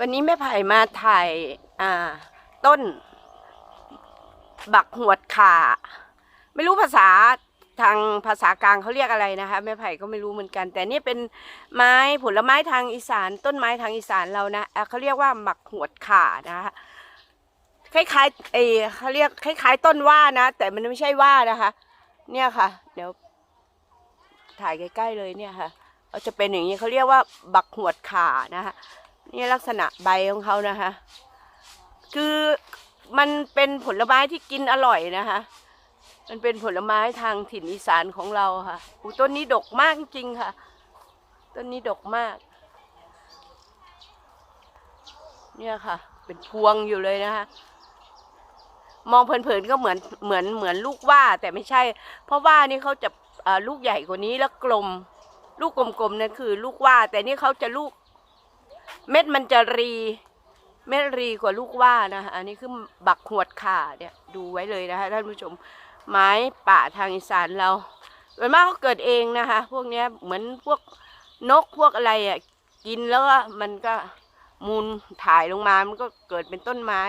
วันนี้แม่ไผ่มาถ่ายต้น บักหวดขาไม่รู้ภาษาทางภาษากลางเขาเรียกอะไรนะคะแม่ไผ่ก็ไม่รู้เหมือนกัน แต่นี่เป็นไม้ผลไม้ทางอีสาน ต้นไม้ทางอีสานเรานะเขาเรียกว่าบักหวดขานะคะคล้ายๆเออเขาเรียกคล้าย ๆ ต้นว่านะ แต่มันไม่ใช่ว่านะคะ เนี่ยค่ะ เดี๋ยว ถ่ายใกล้ๆเลยเนี่ยค่ะเขาจะเป็นอย่างนี้เขาเรียกว่าบักหวดขานะคะ นี่ลักษณะใบของเขานะคะ คือมันเป็นผลไม้ที่กินอร่อยนะคะ มันเป็นผลไม้ทางถิ่นอีสานของเราค่ะอูต้นนี้ดกมากจริงค่ะ ต้นนี้ดกมาก เนี่ยค่ะ เป็นพวงอยู่เลยนะคะ มองเผินๆก็เหมือนเหมือนเหมือนลูกว่าแต่ไม่ใช่ เพราะว่านี่เขาจะลูกใหญ่กว่านี้แล้วกลม ลูกกลมๆนั่นคือ ลูกว่า แต่นี่เขาจะลูก เม็ดมันจะรี เม็ดรีกว่าลูกว่านะคะอันนี้คือบักหวดขาเนี่ยดูไว้เลยนะคะท่านผู้ชมไม้ป่าทางอีสานเราส่วนมากเขาเกิดเองนะคะ พวกนี้เหมือนพวกนกพวกอะไรอะกินแล้วมันก็มูลถ่ายลงมา มันก็เกิดเป็นต้นไม้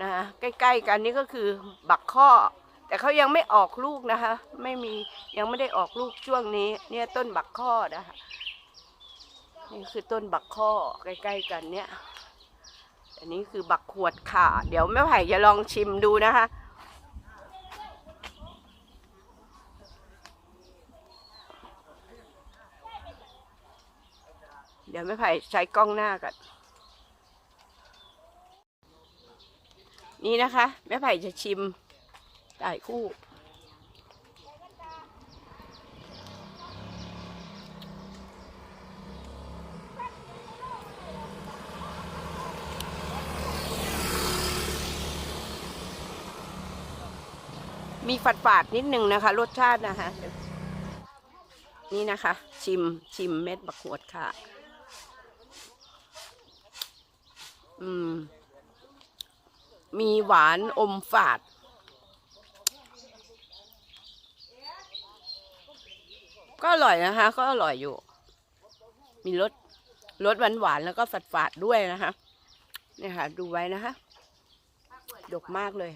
นะคะใกล้ ๆ กันนี่ก็คือบักข้อ แต่เขายังไม่ออกลูกนะคะ ไม่มียังไม่ได้ออกลูกช่วงนี้ เนี่ยต้นบักข้อนะคะ นี่คือต้นบักข้อใกล้ๆกันเนี่ย อันนี้คือบักขวดข่าเดี๋ยวแม่ไผ่จะลองชิมดูนะคะ เดี๋ยวแม่ไผ่ใช้กล้องหน้ากัน นี่นะคะ แม่ไผ่จะชิมถ่คู่ มีฝาดฝาดๆนิดนึงนะคะ รสชาตินะคะ นี่นะคะ ชิมชิมเม็ดบักหวดค่ะ อืม มีหวานอมฝาด ก็อร่อยนะคะ ก็อร่อยอยู่ มีรสรสหวานหวานๆแล้วก็ฝาดฝาดๆด้วยนะคะ เนี่ยค่ะ ดูไว้นะคะ ดกมากเลย